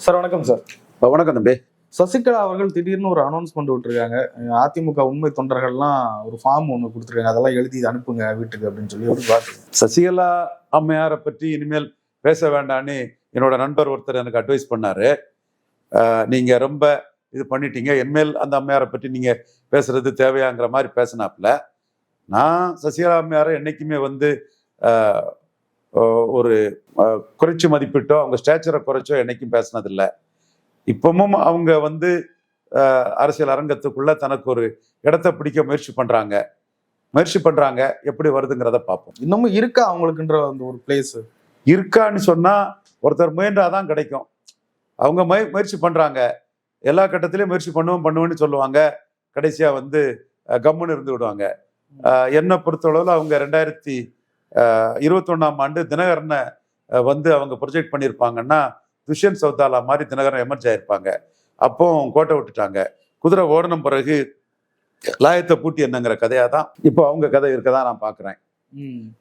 Sir வணக்கம் sir. வணக்கம் தம்பி. சசிகலா அவர்கள் திடீர்னு ஒரு அனௌன்ஸ்மெண்ட் விட்டுருக்காங்க. அதிமுக உண்மை தொண்டர்கள்லாம் ஒரு ஃபார்ம் ஒன்று கொடுத்துருக்காங்க. அதெல்லாம் எழுதி அனுப்புங்க வீட்டுக்கு அப்படின்னு சொல்லி ஒரு பாட்டு சசிகலா அம்மையாரை பற்றி இனிமேல் பேச வேண்டான்னு என்னோட நண்பர் ஒருத்தர் எனக்கு அட்வைஸ் பண்ணாரு. அஹ், நீங்க ரொம்ப இது பண்ணிட்டீங்க. என்மேல் அந்த அம்மையாரை பற்றி நீங்க பேசுறது தேவையாங்கிற மாதிரி பேசினாப்புல. நான் சசிகலா அம்மையாரை என்னைக்குமே வந்து ஒரு குறைச்சு மதிப்பிட்டோ அவங்க ஸ்டேச்சரை குறைச்சோ என்னைக்கும் பேசினதில்லை. இப்பவும் அவங்க வந்து அரசியல் அரங்கத்துக்குள்ள தனக்கு ஒரு இடத்த பிடிக்க முயற்சி பண்றாங்க. முயற்சி பண்றாங்க. எப்படி வருதுங்கிறத பார்ப்போம். இன்னமும் இருக்கா அவங்களுக்குன்ற அந்த ஒரு பிளேஸ் இருக்கான்னு சொன்னா ஒருத்தர் முயன்றாதான் கிடைக்கும். அவங்க முய முயற்சி பண்றாங்க. எல்லா கட்டத்திலையும் முயற்சி பண்ணுவோம் பண்ணுவேன்னு சொல்லுவாங்க. கடைசியா வந்து கம்முன்னு இருந்து விடுவாங்க. என்னை பொறுத்தளவில் அவங்க ரெண்டாயிரத்தி இருபத்தொன்னாம் ஆண்டு தினகரனை வந்து அவங்க ப்ரொஜெக்ட் பண்ணியிருப்பாங்கன்னா துஷ்யந்த் சௌதாலா மாதிரி தினகரன் எமர்ஜ் ஆயிருப்பாங்க. அப்போ கோட்டை விட்டுட்டாங்க. குதிரை ஓடணும் பிறகு லாயத்தை பூட்டி என்னங்கிற கதையா தான் இப்போ அவங்க கதை இருக்கதான் நான் பார்க்குறேன்.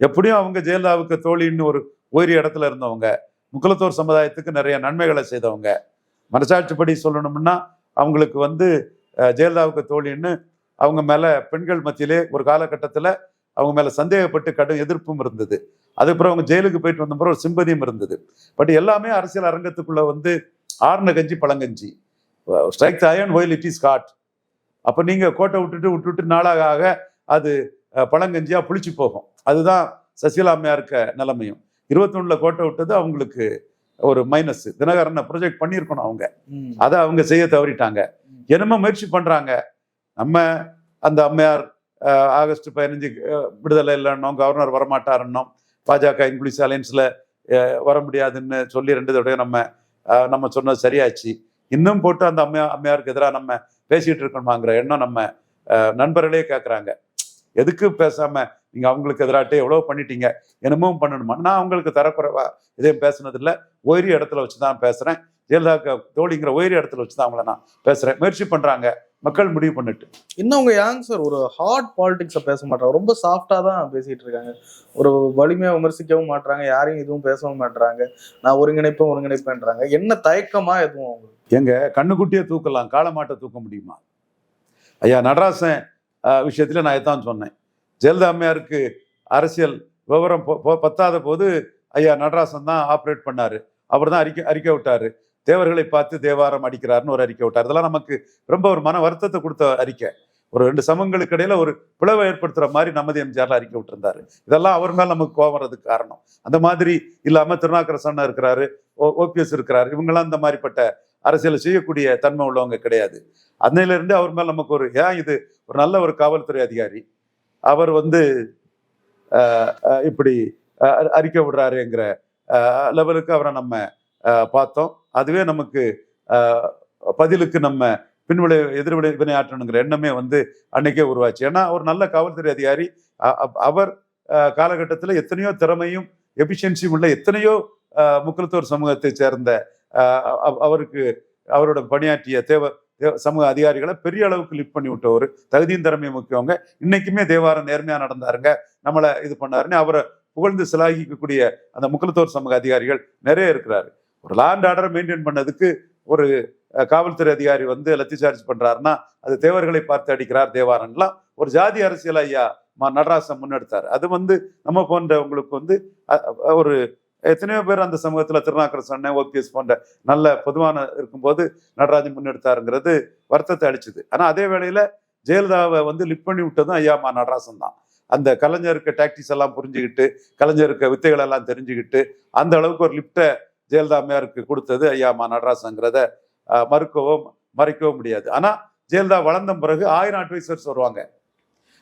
எப்படியும் அவங்க ஜெயலலிதாவுக்கு தோழின்னு ஒரு உயரிய இடத்துல இருந்தவங்க முக்குலத்தோர் சமுதாயத்துக்கு நிறைய நன்மைகளை செய்தவங்க. மனசாட்சிப்படி சொல்லணும்னா அவங்களுக்கு வந்து ஜெயலலிதாவுக்கு தோழின்னு அவங்க மேல பெண்கள் மத்தியிலே ஒரு காலகட்டத்தில் அவங்க மேல சந்தேகப்பட்டு கடும் எதிர்ப்பும் இருந்தது. அதுக்கப்புறம் அவங்க ஜெயிலுக்கு போயிட்டு வந்த பிறகு ஒரு சிம்பதியும் இருந்தது. பட் எல்லாமே அரசியல் அரங்கத்துக்குள்ள வந்து ஆர்ன கஞ்சி பழங்கஞ்சி. Strike iron while it is hot அப்போ நீங்க கோட்டை விட்டுட்டு விட்டுட்டு நாளாக ஆக அது அஹ், பழங்கஞ்சியா புளிச்சு போகும். அதுதான் சசிகலா அம்மையாருக்க நிலைமையும். இருபத்தொன்னுல கோட்டை விட்டது அவங்களுக்கு ஒரு மைனஸ் தினகரனை ப்ரொஜெக்ட் பண்ணியிருக்கணும் அவங்க. அதை அவங்க செய்ய தவறிட்டாங்க. என்னமோ முயற்சி பண்றாங்க. நம்ம அந்த அம்மையார் ஆகஸ்ட் பதினஞ்சு விடுதலை இல்லைன்னோம் கவர்னர் வரமாட்டாருன்னோம் பாஜக இங்கிலீஷ் அலையன்ஸில் வர முடியாதுன்னு சொல்லி ரெண்டு தடவை நம்ம நம்ம சொன்னது சரியாச்சு. இன்னும் போட்டு அந்த அம்மையா அம்மையாருக்கு எதிராக நம்ம பேசிகிட்டு இருக்கணுமாங்கிற எண்ணம் நம்ம நண்பர்களே கேட்குறாங்க எதுக்கு பேசாமல் நீங்கள் அவங்களுக்கு எதிராட்டே எவ்வளோ பண்ணிட்டீங்க? என்னமோ பண்ணணுமா? நான் அவங்களுக்கு தரக்குறைவா எதையும் பேசுனதில்லை. உயரிய இடத்துல வச்சு தான் பேசுகிறேன் ஜெயலலிதா தோழிங்கிற உயரிய இடத்துல வச்சு தான் அவங்கள நான் பேசுகிறேன் முயற்சி பண்ணுறாங்க மக்கள் முடிவு பண்ணிட்டு. இன்னும் அவங்க யாங் சார் ஒரு ஹார்ட் பாலிடிக்ஸை பேச மாட்டாங்க ரொம்ப சாஃப்டா தான் பேசிட்டு இருக்காங்க. ஒரு வலிமையா விமர்சிக்கவும் மாட்றாங்க. யாரையும் எதுவும் பேசவும் மாட்றாங்க. நான் ஒருங்கிணைப்பேன் ஒருங்கிணைப்பேன்றாங்க. என்ன தயக்கமா எதுவும் அவங்களுக்கு? எங்க கண்ணுக்குட்டியே தூக்கலாம். காளமாட்டை தூக்க முடியுமா? ஐயா நடராசன் விஷயத்துல நான் இதான் சொன்னேன். ஜெயலலிதா அம்மையாருக்கு அரசியல் விவரம் பத்தாத போது ஐயா நடராசன் தான் ஆப்ரேட் பண்ணாரு. அவர் தான் அறிக்கை அறிக்கை விட்டாரு. தேவர்களை பார்த்து தேவாரம் அடிக்கிறாருன்னு ஒரு அறிக்கை விட்டார். இதெல்லாம் நமக்கு ரொம்ப ஒரு மன வருத்தத்தை கொடுத்த அறிக்கை. ஒரு ரெண்டு சமங்களுக்கு இடையில ஒரு பிளவை ஏற்படுத்துற மாதிரி நமது எம்ஜிஆர்ல அறிக்கை விட்டுருந்தாரு. இதெல்லாம் அவர் மேல நமக்கு கோவறதுக்கு காரணம். அந்த மாதிரி இல்லாம திருநாக்கர இருக்கிறாரு ஓபிஎஸ் இருக்கிறாரு இவங்கெல்லாம் இந்த மாதிரிப்பட்ட அரசியலை செய்யக்கூடிய தன்மை உள்ளவங்க கிடையாது. அன்னையிலிருந்து அவர் மேல நமக்கு ஒரு ஏன் இது ஒரு நல்ல ஒரு காவல்துறை அதிகாரி? அவர் வந்து ஆஹ், இப்படி அறிக்கை விடுறாருங்கிற லெவலுக்கு அவரை நம்ம பார்த்தோம். அதுவே நமக்கு ஆஹ், பதிலுக்கு நம்ம பின்விளை எதிர்விளை வினையாற்றணுங்கிற எண்ணமே வந்து அன்னைக்கே உருவாச்சு. ஏன்னா ஒரு நல்ல காவல்துறை அதிகாரி அவர் காலகட்டத்தில் எத்தனையோ திறமையும் எஃபிஷியன்சியும் உள்ள எத்தனையோ ஆஹ், சமூகத்தை சேர்ந்த ஆஹ், அவருக்கு அவரோட பணியாற்றிய தேவ தேவ- சமூக அதிகாரிகளை பெரிய அளவுக்கு லிஃப்ட் பண்ணி விட்டவர் தகுதியும் திறமையும் முக்கியவங்க. இன்னைக்குமே தேவாரம் நேர்மையா நடந்தாருங்க. நம்மளை இது பண்ணாருன்னு அவரை புகழ்ந்து சிலாகிக்கக்கூடிய அந்த முக்கியத்துவர் சமூக அதிகாரிகள் நிறைய இருக்கிறாரு. ஒரு லேண்ட் ஆர்டரை மெயின்டைன் பண்ணதுக்கு ஒரு காவல்துறை அதிகாரி வந்து லத்தி சார்ஜ் பண்ணுறாருன்னா அது தேவர்களை பார்த்து அடிக்கிறார் தேவாரன்லாம். ஒரு ஜாதி அரசியல் ஐயா மா நடராசன் முன்னெடுத்தார். அது வந்து நம்ம போன்றவங்களுக்கு வந்து ஒரு எத்தனையோ பேர் அந்த சமூகத்தில் திருநாக்கர் சொன்ன ஓபிஎஸ் போன்ற நல்ல பொதுவான இருக்கும்போது நடராஜன் முன்னெடுத்தாருங்கிறது வருத்தத்தை அளிச்சுது. ஆனால் அதே வேளையில் ஜெயலலிதாவை வந்து லிஃப்ட் பண்ணி விட்டதும் ஐயா மா நடராசன் தான். அந்த கலைஞருக்கு டாக்டிக்ஸ் எல்லாம் புரிஞ்சுக்கிட்டு கலைஞருக்கு வித்தைகள் எல்லாம் தெரிஞ்சுக்கிட்டு அந்த அளவுக்கு ஒரு லிஃப்ட்டை ஜெயலலிதா அம்மையாருக்கு கொடுத்தது ஐயா மா நடராசங்கிறத மறுக்கவும் மறுக்கவோ மறைக்கவோ முடியாது. ஆனால் ஜெயலலிதா வளர்ந்த பிறகு ஆயிரம் அட்வைசர்ஸ் வருவாங்க.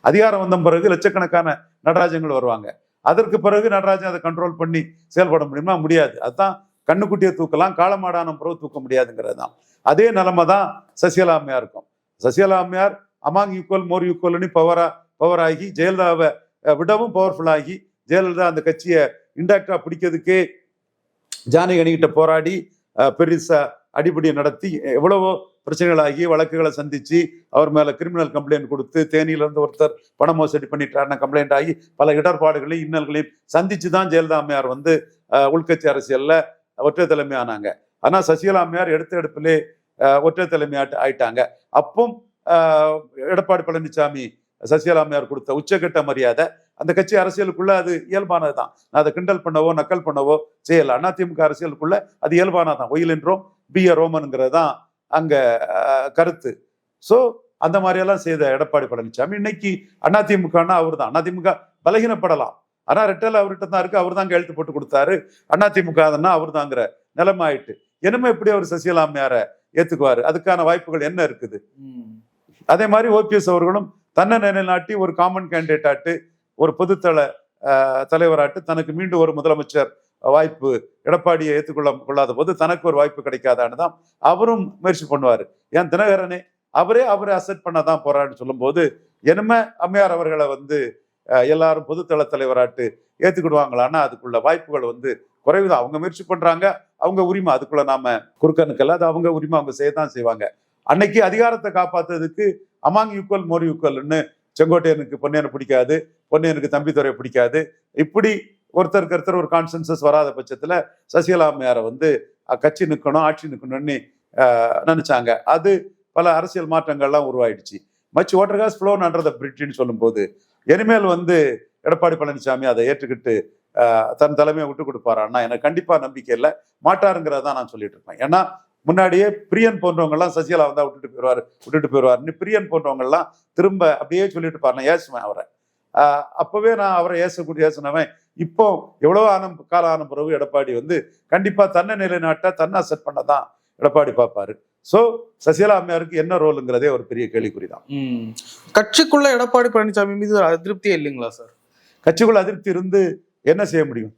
அதிகாரம் வந்த பிறகு லட்சக்கணக்கான நடராஜங்கள் வருவாங்க. அதற்கு பிறகு நடராஜன் அதை கண்ட்ரோல் பண்ணி செயல்பட முடியுமா? முடியாது. அதுதான் கண்ணுக்குட்டியை தூக்கலாம் காலமாடான பிறகு தூக்க முடியாதுங்கிறது தான். அதே நிலைமை தான் சசிகலா அம்மையார் இருக்கும் சசிகலா அம்மையார் அமாங் ஈக்குவல் மோர் ஈக்குவல்னு பவரா பவர் ஆகி ஜெயலலிதாவை விடவும் பவர்ஃபுல் ஆகி ஜெயலலிதா அந்த கட்சியை இன்டாக்டா பிடிக்கிறதுக்கே ஜானகி போராடி பெருசா அடிப்படை நடத்தி எவ்வளவோ பிரச்சனைகளாகி வழக்குகளை சந்திச்சு அவர் மேல கிரிமினல் கம்ப்ளைண்ட் கொடுத்து தேனியில இருந்து ஒருத்தர் பண மோசடி பண்ணிட்டாருன்னு கம்ப்ளைண்ட் ஆகி பல இடர்பாடுகளையும் இன்னல்களையும் சந்திச்சு தான் ஜெயலலிதா அம்மையார் வந்து உள்கட்சி அரசியல்ல ஒற்றை தலைமை ஆனாங்க. ஆனா சசிகலா அம்மையார் எடுத்த எடுப்பிலே ஒற்றை தலைமை ஆயிட்டாங்க. அப்போ எடப்பாடி பழனிசாமி சசிகலா அம்மையார் கொடுத்த உச்சக்கட்ட மரியாதை அந்த கட்சி அரசியலுக்குள்ள அது இயல்பானதுதான். நான் அதை கிண்டல் பண்ணவோ நக்கல் பண்ணவோ செய்யல. அதிமுக அரசியலுக்குள்ள அது இயல்பானதான் ஒயில் என்றோம் பி ஏ ரோமனுங்கிறது தான் அங்க கருத்து. ஸோ அந்த மாதிரியெல்லாம் செய்த எடப்பாடி பழனிசாமி இன்னைக்கு அதிமுகனா அவர் தான் அதிமுக பலகீனப்படலாம். ஆனா ரெட்டல் அவர்கிட்ட தான் இருக்கு. அவர் தான் கையெழுத்து போட்டு கொடுத்தாரு. அதிமுக அதனா அவர் தாங்கிற நிலைமை ஆயிட்டு. என்னமே எப்படி அவர் சசிகலா அம்மையாரை ஏத்துக்குவாரு? அதுக்கான வாய்ப்புகள் என்ன இருக்குது. அதே மாதிரி ஓபிஎஸ் அவர்களும் தன்னை நிலைநாட்டி ஒரு காமன் கேண்டிடேட் ஆட்டு ஒரு பொதுத்தள தலைவராட்டு தனக்கு மீண்டும் ஒரு முதலமைச்சர் வாய்ப்பு எடப்பாடியை ஏற்றுக்கொள்ள கொள்ளாத போது தனக்கு ஒரு வாய்ப்பு கிடைக்காதான்னு தான் அவரும் முயற்சி பண்ணுவார். ஏன் தினகரனே அவரே அவரை அசெட் பண்ணதான் போறான்னு சொல்லும்போது என்னமே அம்மையார் அவர்களை வந்து எல்லாரும் பொதுத்தள தலைவராட்டு ஏற்றுக்கிடுவாங்களான்னா அதுக்குள்ள வாய்ப்புகள் வந்து குறைவுதான் அவங்க முயற்சி பண்றாங்க அவங்க உரிமை அதுக்குள்ள நாம குறுக்கணுக்கல்ல அது அவங்க உரிமை அவங்க செய்யத்தான் செய்வாங்க. அன்னைக்கு அதிகாரத்தை காப்பாத்துறதுக்கு அமாங் யூக்குவல் மோர் யூக்குவல்னு செங்கோட்டையனுக்கு பொன்னையனை பிடிக்காது. பொன்னையனுக்கு தம்பித்துறை பிடிக்காது. இப்படி ஒருத்தருக்கு ஒருத்தர் ஒரு கான்சன்சஸ் வராத பட்சத்தில் சசிகலா அம்மையாரை வந்து கட்சி நிற்கணும் ஆட்சி நிற்கணும்னு நினச்சாங்க. அது பல அரசியல் மாற்றங்கள்லாம் உருவாயிடுச்சு. மச் வாட்டர் காஸ் ஃப்ளோ பிரிட்டின்னு சொல்லும்போது இனிமேல் வந்து எடப்பாடி பழனிசாமி அதை ஏற்றுக்கிட்டு தன் தலைமையை விட்டு கொடுப்பாரான்னா எனக்கு கண்டிப்பாக நம்பிக்கை இல்லை. மாட்டாருங்கிறதா நான் சொல்லிட்டு இருப்பேன் ஏன்னா முன்னாடியே பிரியன் போன்றவங்கெல்லாம் சசிகலா வந்தா விட்டுட்டு போயிடுவார் விட்டுட்டு போயிடுவார்னு பிரியன் போன்றவங்கெல்லாம் திரும்ப அப்படியே சொல்லிட்டு பாருங்க ஏசுவேன் அவரை. அப்பவே நான் அவரை ஏசக்கூடிய ஏசினவன். இப்போ எவ்வளவு ஆன காலம் ஆன பிறகு எடப்பாடி வந்து கண்டிப்பா தன்னை நிலைநாட்ட தன்னை செட் பண்ணதான் எடப்பாடி பார்ப்பாரு. சோ சசிகலா அம்மையாருக்கு என்ன ரோலுங்கிறதே ஒரு பெரிய கேள்விக்குறி தான் ம். கட்சிக்குள்ள எடப்பாடி பழனிசாமி மீது அதிருப்தியே இல்லைங்களா சார்? கட்சிக்குள்ள அதிருப்தி இருந்து என்ன செய்ய முடியும்?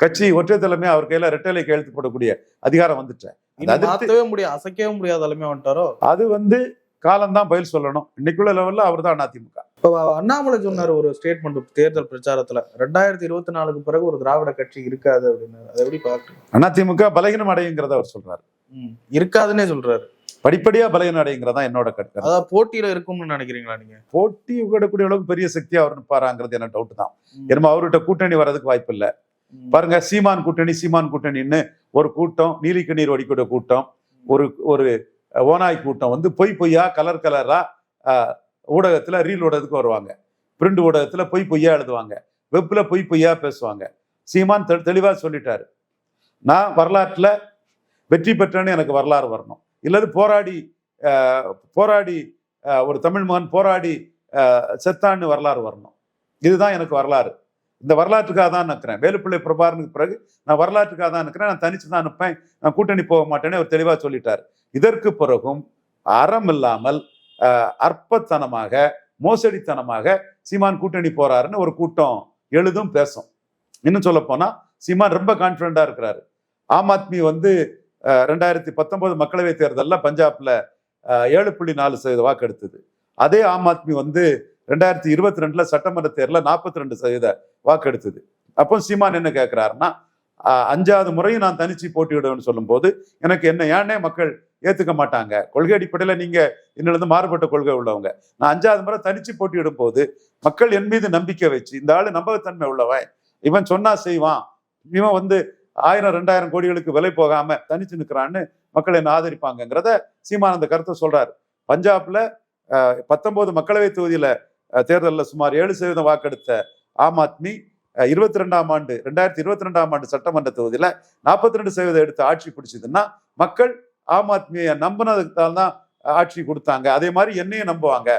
கட்சி ஒற்றை தலைமை அவர் கையில ரெட்டலை கையெழுத்து போடக்கூடிய அதிகாரம் வந்துட்டேன். முடியாது அசைக்கவே முடியாத தலைமை வந்துட்டாரோ? அது வந்து காலம்தான் பதில் சொல்லணும். இன்னைக்குள்ள லெவல்ல அவர் தான் அதிமுக. இப்போ அண்ணாமலை சொன்னார் ஒரு ஸ்டேட்மெண்ட் தேர்தல் பிரச்சாரத்துல. ரெண்டாயிரத்தி இருபத்தி நாலுக்கு பிறகு ஒரு திராவிட கட்சி இருக்காது அப்படின்னு. அதை எப்படி பாக்குறீங்க அதிமுக பலகீனம் அடையுங்கிறத அவர் சொல்றாரு. இருக்காதுன்னே சொல்றாரு. படிப்படியா பலகீனம் அடையுங்கிறதா என்னோட கருத்து. அதாவது போட்டியில இருக்கும்னு நினைக்கிறீங்களா நீங்க? போட்டி விடக்கூடிய அளவுக்கு பெரிய சக்தியா அவர் நிற்பாராங்கிறது என்ன டவுட் தான். என்னமோ அவர்கிட்ட கூட்டணி வர்றதுக்கு வாய்ப்பு இல்ல. பாருங்க சீமான் கூட்டணி சீமான் கூட்டணின்னு ஒரு கூட்டம் நீலிக்கண்ணீர் வடிக்கூடிய கூட்டம் ஒரு ஒரு ஓனாய் கூட்டம் வந்து பொய் பொய்யா கலர் கலரா ஊடகத்தில் ஊடகத்துல ரீல் ஊடகத்துக்கு வருவாங்க. பிரிண்ட் ஊடகத்துல பொய் பொய்யா எழுதுவாங்க. வெப்பில் பொய் பொய்யா பேசுவாங்க. சீமான் தெ- தெளிவாக சொல்லிட்டாரு. நான் வரலாற்றில் வெற்றி பெற்றேன்னு எனக்கு வரலாறு வரணும். இல்லது போராடி போராடி ஒரு தமிழ் மகன் போராடி செத்தான்னு வரலாறு வரணும். இதுதான் எனக்கு வரலாறு. இந்த வரலாற்றுக்காக தான் நிற்கிறேன் வேலுப்பிள்ளை பிரபாரனுக்கு பிறகு நான் வரலாற்றுக்காக தான் நிற்கிறேன் நான் தனிச்சு தான் நிற்பேன் நான் கூட்டணி போக மாட்டேன்னு அவர் தெளிவாக சொல்லிட்டார். இதற்கு பிறகும் அறம் இல்லாமல் அற்பத்தனமாக மோசடித்தனமாக சீமான் கூட்டணி போறாருன்னு ஒரு கூட்டம் எழுதும் பேசும். இன்னும் சொல்ல போனா சீமான் ரொம்ப கான்பிடண்டா இருக்கிறாரு. ஆம் ஆத்மி வந்து ரெண்டாயிரத்தி பத்தொன்பது மக்களவை தேர்தலில் பஞ்சாப்ல ஏழு புள்ளி நாலு சதவீத வாக்கு எடுத்தது அதே ஆம் ஆத்மி வந்து ரெண்டாயிரத்தி இருபத்தி ரெண்டுல சட்டமன்ற தேர்தலில் நாற்பத்தி ரெண்டு சதவீத வாக்கு எடுத்தது அப்போ சீமான் என்ன கேட்கிறாருன்னா அஞ்சாவது முறையும் நான் தனிச்சு போட்டியிடுவேன்னு சொல்லும்போது எனக்கு என்ன ஏனே மக்கள் ஏற்றுக்க மாட்டாங்க. கொள்கை அடிப்படையில் நீங்கள் என்னிலிருந்து மாறுபட்ட கொள்கை உள்ளவங்க. நான் அஞ்சாவது முறை தனிச்சு போட்டியிடும் போது மக்கள் என் மீது நம்பிக்கை வச்சு இந்த ஆள் நம்பகத்தன்மை உள்ளவன். இவன் சொன்னா செய்வான். இவன் வந்து ஆயிரம் ரெண்டாயிரம் கோடிகளுக்கு விலை போகாம தனிச்சு நிற்கிறான்னு மக்கள் என்ன ஆதரிப்பாங்கங்கிறத சீமானந்த கருத்தை சொல்றாரு. பஞ்சாப்ல பத்தொன்பது மக்களவை தொகுதியில தேர்தலில் சுமார் ஏழு சதவீதம் வாக்கெடுத்த ஆம் ஆத்மி இருபத்தி ரெண்டாம் ஆண்டு ரெண்டாயிரத்தி இருபத்தி ரெண்டாம் ஆண்டு சட்டமன்ற தொகுதியில நாற்பத்தி ரெண்டு சதவீதம் எடுத்து ஆட்சி பிடிச்சதுன்னா மக்கள் ஆம் ஆத்மியை நம்பினதுக்கு தான் ஆட்சி கொடுத்தாங்க. அதே மாதிரி என்னையும் நம்புவாங்க.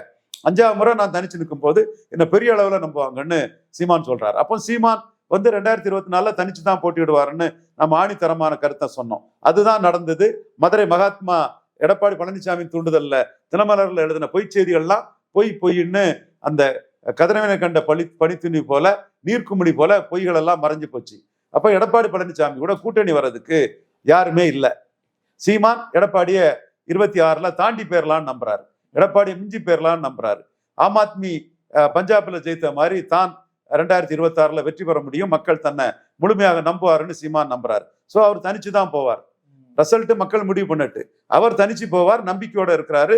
அஞ்சாவது முறை நான் தனிச்சு நிற்கும் போது என்னை பெரிய அளவில் நம்புவாங்கன்னு சீமான் சொல்றாரு. அப்போ சீமான் வந்து ரெண்டாயிரத்தி இருபத்தி நாலுல தனிச்சு தான் போட்டியிடுவாருன்னு நம்ம ஆணித்தரமான கருத்தை சொன்னோம். அதுதான் நடந்தது. மதுரை மகாத்மா எடப்பாடி பழனிசாமி தூண்டுதல்ல தினமலர்ல எழுதின பொய் செய்திகள்லாம் பொய் பொய்ன்னு அந்த கதிரவனை கண்ட பழி பனித்துணி போல நீர்க்குமிழி போல பொய்கள் எல்லாம் மறைஞ்சு போச்சு. அப்போ எடப்பாடி பழனிசாமி கூட கூட்டணி வர்றதுக்கு யாருமே இல்லை. சீமான் எடப்பாடிய இருபத்தி ஆறுல தாண்டி போயிரலான்னு நம்புறாரு. எடப்பாடி மிஞ்சி போயிரலான்னு நம்புறாரு. ஆம் ஆத்மி அஹ், பஞ்சாப்ல ஜெயித்த மாதிரி தான் ரெண்டாயிரத்தி இருபத்தி ஆறுல வெற்றி பெற முடியும். மக்கள் தன்னை முழுமையாக நம்புவாருன்னு சீமான் நம்புறாரு. சோ அவர் தனிச்சு தான் போவார். ரிசல்ட் மக்கள் முடிவு பண்ணிட்டு. அவர் தனிச்சு போவார் நம்பிக்கையோட இருக்கிறாரு.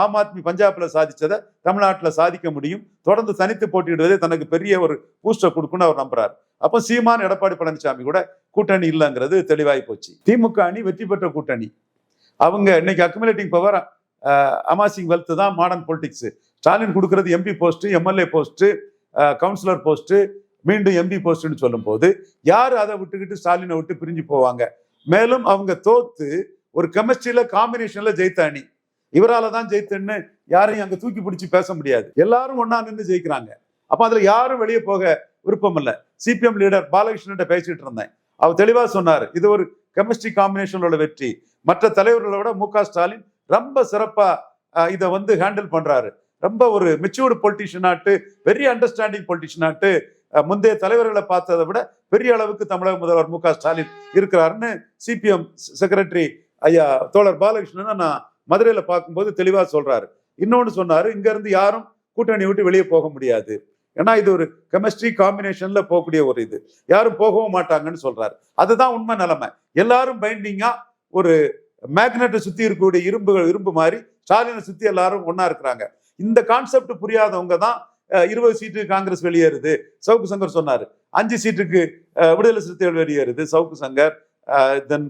ஆம் ஆத்மி பஞ்சாப்ல சாதிச்சதை தமிழ்நாட்டுல சாதிக்க முடியும். தொடர்ந்து தனித்து போட்டியிடுவதே தனக்கு பெரிய ஒரு பூஸ்டர் கொடுக்குன்னு அவர் நம்புறாரு. அப்போ சீமான் எடப்பாடி பழனிசாமி கூட கூட்டணி இல்லைங்கிறது தெளிவாகி போச்சு. திமுக அணி வெற்றி பெற்ற கூட்டணி. அவங்க இன்னைக்கு அக்குமுலேட்டிங் பவர் அமாசிங் வெல்த் தான் மாடர்ன் பொலிட்டிக்ஸ் ஸ்டாலின் கொடுக்கறது MP post MLA post councillor post மீண்டும் எம்பி போஸ்ட்னு சொல்லும்போது யார் அதை விட்டுக்கிட்டு ஸ்டாலினை விட்டு பிரிஞ்சு போவாங்க? மேலும் அவங்க தோத்து ஒரு கெமிஸ்ட்ரியில காம்பினேஷன்ல ஜெயித்த அணி. இவரால தான் ஜெயித்தன்னு யாரையும் அங்க தூக்கி பிடிச்சி பேச முடியாது. எல்லாரும் ஒன்னா நின்று ஜெயிக்கிறாங்க. அப்ப அதுல யாரும் வெளியே போக விருப்பம் இல்லை சிபிஎம் லீடர் பாலகிருஷ்ணன் பேசிட்டு இருந்தேன். அவர் தெளிவாக சொன்னார் இது ஒரு கெமிஸ்ட்ரி காம்பினேஷனோட வெற்றி. மற்ற தலைவர்களை விட மு க ஸ்டாலின் ரொம்ப சிறப்பாக இதை வந்து ஹேண்டில் பண்றாரு. ரொம்ப ஒரு மெச்சூர்டு பொலிட்டிஷியனாட்டு பெரிய அண்டர்ஸ்டாண்டிங் பொலிட்டிஷியனாட்டு முந்தைய தலைவர்களை பார்த்ததை விட பெரிய அளவுக்கு தமிழக முதல்வர் மு க ஸ்டாலின் இருக்கிறாருன்னு சிபிஎம் செக்ரட்டரி ஐயா தோழர் பாலகிருஷ்ணன் நான் மதுரையில் பார்க்கும்போது தெளிவாக சொல்றாரு. இன்னொன்று சொன்னாரு இங்கேருந்து யாரும் கூட்டணி விட்டு வெளியே போக முடியாது. ஏன்னா இது ஒரு கெமிஸ்ட்ரி காம்பினேஷன்ல போகக்கூடிய ஒரு இது. யாரும் போகவும் மாட்டாங்கன்னு சொல்றாரு. அதுதான் உண்மை நிலைமை. எல்லாரும் பைண்டிங்கா ஒரு மேக்னெட்டை சுத்தி இருக்கக்கூடிய இரும்புகள் இரும்பு மாதிரி ஸ்டாலினை சுத்தி எல்லாரும் ஒன்னா இருக்கிறாங்க. இந்த கான்செப்ட் புரியாதவங்க தான் இருபது சீட்டு காங்கிரஸ் வெளியேறுது. சவுக்கு சங்கர் சொன்னாரு. அஞ்சு சீட்டுக்கு விடுதலை சிறுத்தைகள் வெளியேறுது. சவுக்கு சங்கர் தென்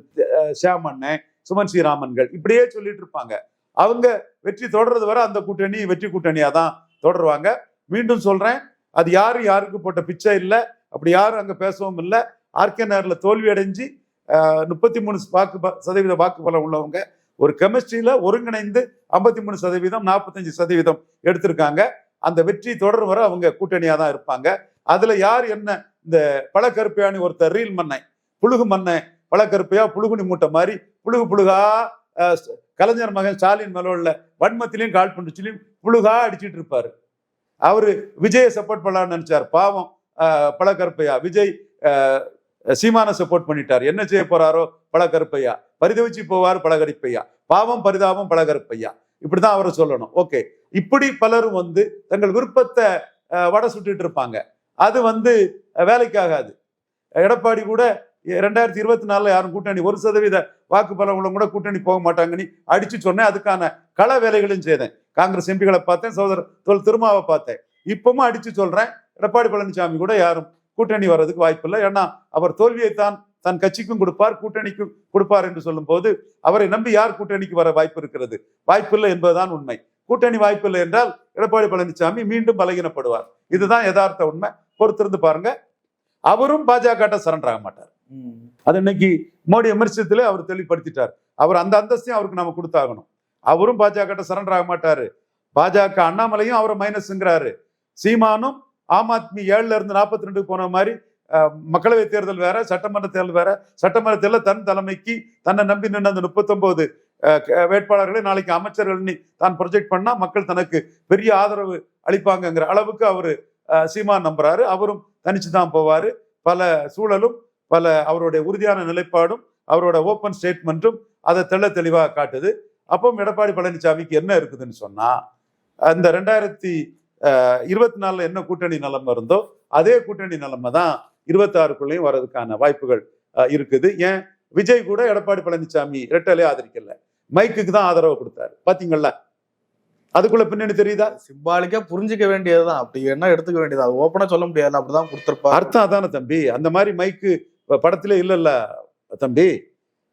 ஷியாம் அண்ணன் சுமன் ஸ்ரீராமன்கள் இப்படியே சொல்லிட்டு இருப்பாங்க. அவங்க வெற்றி தொடர்றது வரை அந்த கூட்டணி வெற்றி கூட்டணியா தான் தொடருவாங்க. மீண்டும் சொல்றேன் அது யாரும் யாருக்கு போட்ட பிச்சை இல்லை அப்படி யாரும் அங்கே பேசவும் இல்லை. ஆர்கே நகர்ல தோல்வி அடைஞ்சு முப்பத்தி மூணு வாக்கு ப- சதவீத வாக்கு பலம் உள்ளவங்க ஒரு கெமிஸ்ட்ரியில் ஒருங்கிணைந்து ஐம்பத்தி மூணு சதவீதம் நாற்பத்தஞ்சு சதவீதம் எடுத்திருக்காங்க. அந்த வெற்றி தொடரும் வர அவங்க கூட்டணியாக தான் இருப்பாங்க. அதில் யார் என்ன இந்த பழக்கருப்பையானி ஒருத்தர் ரீல் மண்ணை புழுகு மண்ணை பழக்கருப்பையா புழுகுனி மூட்டை மாதிரி புழுகு புழுகா கலைஞர் மகன் ஸ்டாலின் மேல உள்ள வன்மத்திலையும் கால்பண்டுச்சிலையும் புழுகா அடிச்சிட்டு இருப்பாரு. அவரு விஜயை சப்போர்ட் பண்ணலாம்னு நினைச்சார். பாவம் அஹ், பழக்கருப்பையா. விஜய் சீமான சப்போர்ட் பண்ணிட்டார். என்ன செய்ய போறாரோ? பழக்கருப்பையா. பரிதவிச்சு போவார் பழகரிப்பையா. பாவம் பரிதாபம் பழகருப்பையா. இப்படிதான் அவரை சொல்லணும். ஓகே. இப்படி பலரும் வந்து தங்கள் விருப்பத்தை வடை சுட்டுட்டு இருப்பாங்க. அது வந்து வேலைக்காகாது. எடப்பாடி கூட ரெண்டாயிரத்தி இருபத்தி நாலுல யாரும் கூட்டணி ஒரு சதவீத வாக்கு பலவங்களும் கூட கூட்டணி போக மாட்டாங்கன்னு அடிச்சு சொன்னேன். அதுக்கான கள வேலைகளையும் செய்தேன். காங்கிரஸ் எம்பிகளை பார்த்தேன் சகோதரர் தொல் திருமாவை பார்த்தேன். இப்பவும் அடிச்சு சொல்றேன் எடப்பாடி பழனிசாமி கூட யாரும் கூட்டணி வர்றதுக்கு வாய்ப்பில்லை ஏன்னா அவர் தோல்வியைத்தான் தன் கட்சிக்கும் கொடுப்பார் கூட்டணிக்கும் கொடுப்பார் என்று சொல்லும்போது அவரை நம்பி யார் கூட்டணிக்கு வர வாய்ப்பு இருக்கிறது? வாய்ப்பில்லை என்பதுதான் உண்மை. கூட்டணி வாய்ப்பில்லை என்றால் எடப்பாடி பழனிசாமி மீண்டும் பலகீனப்படுவார். இதுதான் யதார்த்த உண்மை. பொறுத்திருந்து பாருங்க. அவரும் பாஜக சரண்டர் ஆக மாட்டார். அது இன்னைக்கு மோடி விமர்சனத்திலே அவர் தெளிவுபடுத்திட்டார். அவர் அந்த அந்தஸ்தையும் அவருக்கு நம்ம கொடுத்தாகணும். அவரும் பாஜக சரண்டர் ஆக மாட்டாரு. பாஜக அண்ணாமலையும் அவரை மைனஸ்ங்கிறாரு சீமானும் ஆம் ஆத்மி ஏழுல இருந்து நாற்பத்தி ரெண்டு போன மாதிரி மக்களவை தேர்தல் வேற சட்டமன்ற தேர்தல் வேற. சட்டமன்ற தேர்தல் தன் தலைமைக்கு தன்னை நம்பி நின்று அந்த முப்பத்தொன்பது வேட்பாளர்களை நாளைக்கு அமைச்சர்கள் தான் ப்ரொஜெக்ட் பண்ணா மக்கள் தனக்கு பெரிய ஆதரவு அளிப்பாங்கங்கிற அளவுக்கு அவரு சீமான் நம்புறாரு. அவரும் தனிச்சு தான் போவாரு. பல சூழலும் பல அவருடைய உறுதியான நிலைப்பாடும் அவரோட ஓப்பன் ஸ்டேட்மெண்ட்டும் அதை தெள்ள தெளிவாக காட்டுது. அப்போ எடப்பாடி பழனிசாமிக்கு என்ன இருக்குதுன்னு சொன்னா அந்த ரெண்டாயிரத்தி இருபத்தி நாலுல என்ன கூட்டணி நிலைமை இருந்தோ அதே கூட்டணி நிலைமை தான் இருபத்தாறுக்குள்ளேயும் வர்றதுக்கான வாய்ப்புகள் இருக்குது. ஏன்? விஜய் கூட எடப்பாடி பழனிசாமி ரெட்டலே ஆதரிக்கல. மைக்குக்கு தான் ஆதரவு கொடுத்தாரு. பாத்தீங்கல்ல அதுக்குள்ள பின்னணி தெரியுதா? சிம்பாலிக்கா புரிஞ்சுக்க வேண்டியதுதான். அப்படி என்ன எடுத்துக்க வேண்டியது அது ஓப்பனா சொல்ல முடியாது அப்படிதான் கொடுத்திருப்பாரு. அர்த்தம் அதானே தம்பி. அந்த மாதிரி மைக்கு படத்துல இல்லைல்ல தம்பி.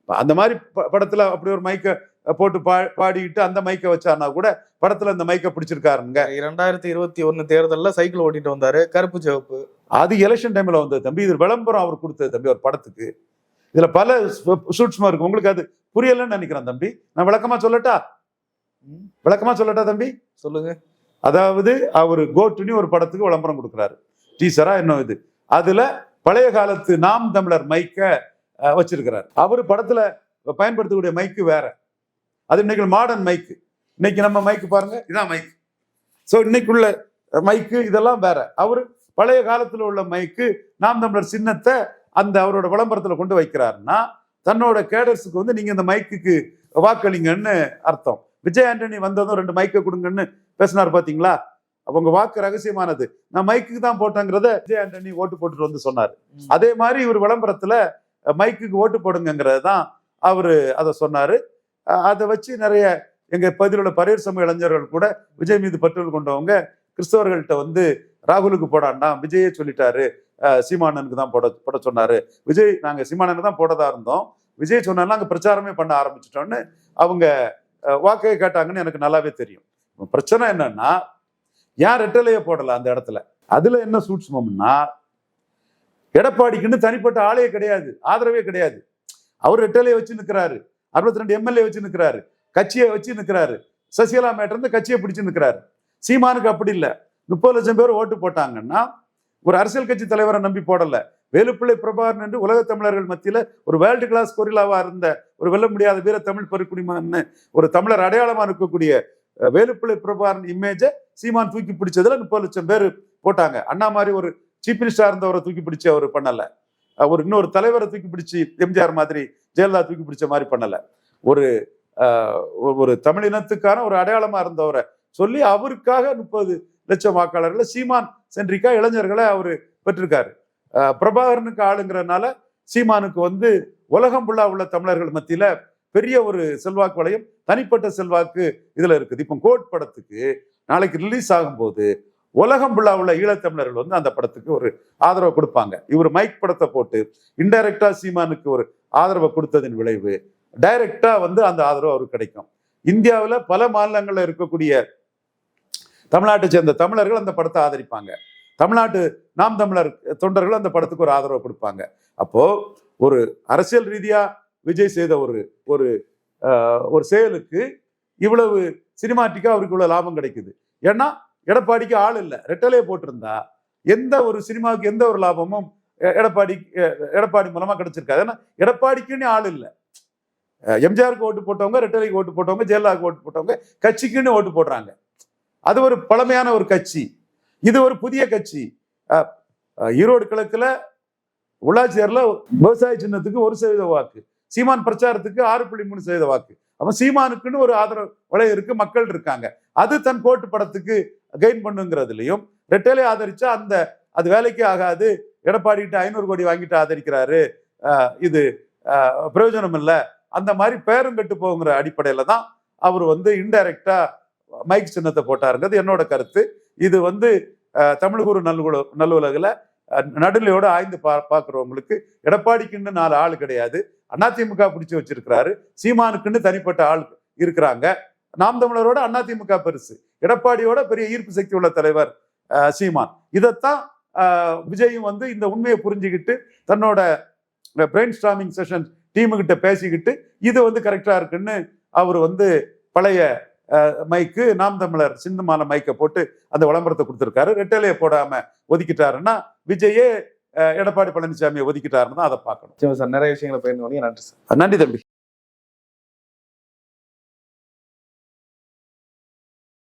அந்த மாதிரி படத்துல அப்படி ஒரு மைக்கை போட்டு பா பாடிக்கிட்டு அந்த மைக்கை வச்சாருனா கூட படத்துல அந்த மைக்கை பிடிச்சிருக்காருங்க. இரண்டாயிரத்தி இருபத்தி ஒண்ணு தேர்தல்ல சைக்கிள் ஓட்டிட்டு வந்தாரு கருப்பு சிவப்பு. அது எலெக்ஷன் டைம்ல வந்தது தம்பி. இது விளம்பரம் அவர் கொடுத்தது தம்பி ஒரு படத்துக்கு. இதுல பல சூட்சமா இருக்கு. உங்களுக்கு அது புரியலன்னு நினைக்கிறேன் தம்பி. நான் விளக்கமா சொல்லட்டா. விளக்கமா சொல்லட்டா தம்பி? சொல்லுங்க. அதாவது அவர் கோட்டுனி ஒரு படத்துக்கு விளம்பரம் கொடுக்குறாரு. டீசரா என்ன இது? அதுல பழைய காலத்து நாம் தமிழர் மைக்க வச்சிருக்கிறார். அவர் படத்துல பயன்படுத்தக்கூடிய மைக்கு வேற. அது இன்னைக்கு மாடர்ன் மைக்கு இன்னைக்கு நம்ம மைக்கு பாருங்க. இதான் மைக் ஸோ இன்னைக்குள்ள மைக்கு இதெல்லாம் வேற. அவர் பழைய காலத்துல உள்ள மைக்கு நாம் தமிழர் சின்னத்தை அந்த அவரோட விளம்பரத்துல கொண்டு வைக்கிறாருன்னா தன்னோட கேடர்ஸுக்கு வந்து நீங்க இந்த மைக்குக்கு வாக்களிங்கன்னு அர்த்தம். விஜய் ஆண்டனி வந்ததும் ரெண்டு மைக்கை கொடுங்கன்னு பேசினார் பாத்தீங்களா? அவங்க வாக்கு ரகசியமானது. நான் மைக்குக்கு தான் போட்டேங்கிறத விஜய் ஆண்டனி ஓட்டு போட்டுட்டு வந்து சொன்னார். அதே மாதிரி இவர் விளம்பரத்துல மைக்குக்கு ஓட்டு போடுங்கிறது தான் அவரு அதை சொன்னாரு. அதை வச்சு நிறைய எங்க பகுதியில் உள்ள பரையர் சமூக இளைஞர்கள் கூட விஜய் மீது பற்றுதல் கொண்டவங்க கிறிஸ்தவர்கள்ட்ட வந்து ராகுலுக்கு போடாண்டா விஜயே சொல்லிட்டாரு. சீமானனுக்கு தான் போட போட சொன்னாரு. விஜய் நாங்க சீமானனுக்கு தான் போடதா இருந்தோம். விஜய் சொன்னாலும் நாங்க பிரச்சாரமே பண்ண ஆரம்பிச்சிட்டோன்னு அவங்க வாக்கையை வாக்கை கேட்டாங்கன்னு எனக்கு நல்லாவே தெரியும். பிரச்சனை என்னன்னா ஏன் ரெட்டலையை போடல அந்த இடத்துல? அதுல என்ன சூட்சமம்னா எடப்பாடிக்குன்னு தனிப்பட்ட ஆளே கிடையாது. ஆதரவே கிடையாது. அவர் ரெட்டலையை வச்சு நிற்கிறாரு அறுபத்தி ரெண்டு எம்எல்ஏ வச்சு நிற்கிறாரு கட்சியை வச்சு நிற்கிறாரு சசிகலா மேட்டர் கட்சியை பிடிச்சு நிற்கிறாரு சீமானுக்கு அப்படி இல்லை. முப்பது லட்சம் பேர் ஓட்டு போட்டாங்கன்னா ஒரு அரசியல் கட்சி தலைவரை நம்பி போடல. வேலுப்பிள்ளை பிரபாகரன் என்று உலக தமிழர்கள் மத்தியில ஒரு வேர்ல்டு கிளாஸ் கொரிலாவா இருந்த ஒரு வெல்ல முடியாத வீர தமிழ் பருக்குடிமான்னு ஒரு தமிழர் அடையாளமா இருக்கக்கூடிய வேலுப்பிள்ளை பிரபாகரன் இமேஜை சீமான் தூக்கி பிடிச்சதுல முப்பது லட்சம் பேர் போட்டாங்க. அண்ணா மாதிரி ஒரு சீஃப் மினிஸ்டரா இருந்தவரை தூக்கி பிடிச்சி அவர் பண்ணலை. ஒரு இன்னொரு தலைவரை தூக்கி பிடிச்சு எம்ஜிஆர் மாதிரி ஜெயலலிதா தூக்கி பிடிச்ச மாதிரி பண்ணல. ஒரு ஒரு தமிழினத்துக்கான ஒரு அடையாளமா இருந்தவரை சொல்லி அவருக்காக முப்பது லட்சம் வாக்காளர்களை சீமான் சென்றிக்கா இளைஞர்களை அவர் பெற்றிருக்காரு. பிரபாகரனுக்கு ஆளுங்கிறனால சீமானுக்கு வந்து உலகம் ஃபுல்லா உள்ள தமிழர்கள் மத்தியில பெரிய ஒரு செல்வாக்கு வளையம் தனிப்பட்ட செல்வாக்கு இதுல இருக்குது. இப்போ கோட் படத்துக்கு நாளைக்கு ரிலீஸ் ஆகும்போது உலகம் ஃபுல்லா உள்ள ஈழத்தமிழர்கள் வந்து அந்த படத்துக்கு ஒரு ஆதரவை கொடுப்பாங்க. இவர் மைக் படத்தை போட்டு இன்டைரக்டா சீமானுக்கு ஒரு ஆதரவை கொடுத்ததின் விளைவு டைரக்டா வந்து அந்த ஆதரவு அவருக்கு கிடைக்கும். இந்தியாவில் பல மாநிலங்களில் இருக்கக்கூடிய தமிழ்நாட்டை சேர்ந்த தமிழர்கள் அந்த படத்தை ஆதரிப்பாங்க. தமிழ்நாட்டு நாம் தமிழர் தொண்டர்கள் அந்த படத்துக்கு ஒரு ஆதரவை கொடுப்பாங்க. அப்போ ஒரு அரசியல் ரீதியா விஜய் செய்த ஒரு ஒரு ஒரு செயலுக்கு இவ்வளவு சினிமாட்டிக்கா அவருக்கு இவ்வளவு லாபம் கிடைக்குது. ஏன்னா எடப்பாடிக்கு ஆள் இல்லை. ரெட்டலையை போட்டிருந்தா எந்த ஒரு சினிமாவுக்கு எந்த ஒரு லாபமும் எடப்பாடி எ- எடப்பாடி மூலமா கிடைச்சிருக்காது. ஏன்னா எடப்பாடிக்குன்னு ஆள் இல்லை. எம்ஜிஆருக்கு ஓட்டு போட்டவங்க ரெட்டலைக்கு ஓட்டு போட்டவங்க ஜெயலலிதாவுக்கு ஓட்டு போட்டவங்க கட்சிக்குன்னு ஓட்டு போடுறாங்க. அது ஒரு பழமையான ஒரு கட்சி. இது ஒரு புதிய கட்சி. அஹ், ஈரோடு கிழக்குல உள்ளாட்சியர்ல விவசாய சின்னத்துக்கு ஒரு சதவீத வாக்கு. சீமான் பிரச்சாரத்துக்கு ஆறு புள்ளி மூணு சதவீத வாக்கு. அப்ப சீமானுக்குன்னு ஒரு ஆதரவு வளையம் இருக்கு மக்கள் இருக்காங்க. அது தன் கோட்டு படத்துக்கு கெயின் பண்ணுங்கிறதுலையும் ரெட்டேலே ஆதரிச்சா அந்த அது வேலைக்கே ஆகாது. எடப்பாடி கிட்ட ஐநூறு கோடி வாங்கிட்டு ஆதரிக்கிறாரு. இது பிரயோஜனம் இல்லை. அந்த மாதிரி பேரும் கெட்டு போகுங்கிற அடிப்படையில தான் அவர் வந்து இன்டைரக்டா மைக் சின்னத்தை போட்டாருங்கிறது என்னோட கருத்து. இது வந்து அஹ், தமிழ்குரு நல்லுல நல்லுலகில் நடுநிலையோடு ஆய்ந்து பா பார்க்குறவங்களுக்கு எடப்பாடிக்குன்னு நாலு ஆள் கிடையாது. அதிமுக பிடிச்சி வச்சிருக்கிறாரு. சீமானுக்குன்னு தனிப்பட்ட ஆள் இருக்கிறாங்க. நாம் தமிழரோட அதிமுக பெருசு. எடப்பாடியோட பெரிய ஈர்ப்பு சக்தி உள்ள தலைவர் சீமான். இதைத்தான் விஜயும் வந்து இந்த உண்மையை புரிஞ்சுக்கிட்டு தன்னோட பிரெயின் ஸ்டாமிங் செஷன் டீமுகிட்ட பேசிக்கிட்டு இது வந்து கரெக்டா இருக்குன்னு அவர் வந்து பழைய மைக்கு நாம் தமிழர் சின்னமான மைக்கை போட்டு அந்த விளம்பரத்தை கொடுத்துருக்காரு. ரெட்டலையை போடாம ஒதுக்கிட்டாருன்னா விஜயே எடப்பாடி பழனிசாமியை ஒதுக்கிட்டாருன்னு தான் அதை பார்க்கணும். சார் நிறைய விஷயங்களை பயிர்ந்து நன்றி சார். நன்றி தம்பி.